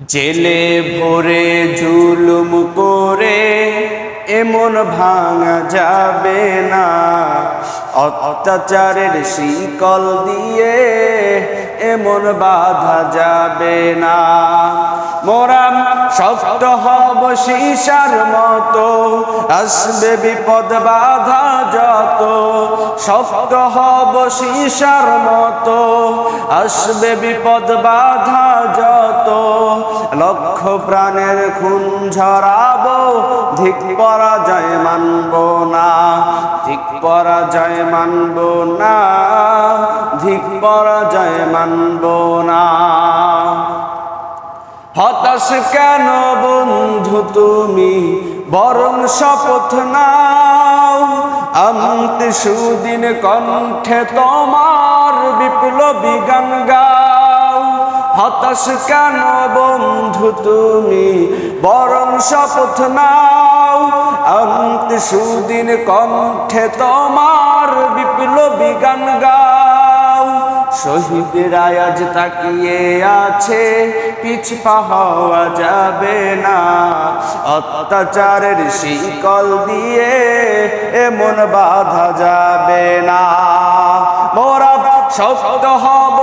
জেলে ভরে জুলুম করে এমন ভাঙা যাবে না। অত্যাচারের শিকল দিয়ে এমন বাধা যাবে না। মোরা শক্ত হব সীসার মতো, আসবে বিপদ বাধা যত। শক্ত হব সীসার মতো, আসবে বিপদ বাধা যত। লক্ষ প্রাণের খুন ঝরাবো ধিক পরাজয় মানব না ধিক পরাজয় মানব না ধিক পরাজয় মানব না। হতাশ কেন বন্ধু তুমি? বরং শপথ নাও, আমতে সুদিন কণ্ঠে তোমার হতাশ কেন বন্ধু তুমি? বরং শপথ নাও। অন্ত সুদিন কণ্ঠে তোমার বিপ্লবী গান গাও। শহীদের আয়াজ তাকিয়ে আছে, পিছপা হওয়া যাবে না। অত্যাচারের শিকল দিয়ে এমন বাধা যাবে না। মোরা শক্ত হব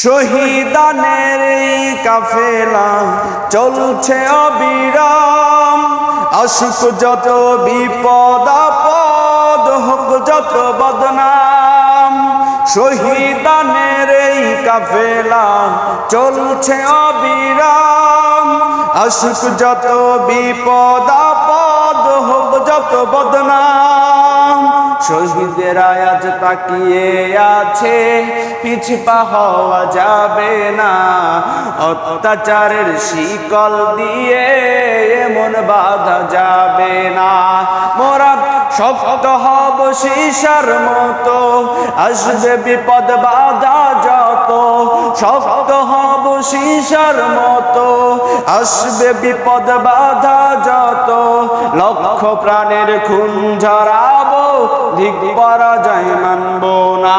শহীদানের এই কাফেলা চলছে অবিরাম। আসুক যত বিপদ আপদ হোক যত বদনাম। শহীদানের এই কাফেলা চলছে অবিরাম। আসুক যত বিপদ আপদ হোক যত বদনাম। শহীদের আয়াজ তাকিয়ে আছে, পিছপা হওয়া যাবে না। অত্যাচারের শিকল দিয়ে এমন বাধা যাবে না। মোরা শক্ত হব সীসার মতো, আসবে বিপদ বাধা যত। শক্ত হব সীসার মতো, আসবে বিপদ বাধা যত। লক্ষ প্রাণের খুন ঝরাবো ধিক পরাজয় মানব না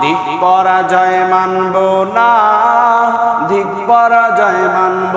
ধিক পরাজয় মানব না ধিক পরাজয় মানব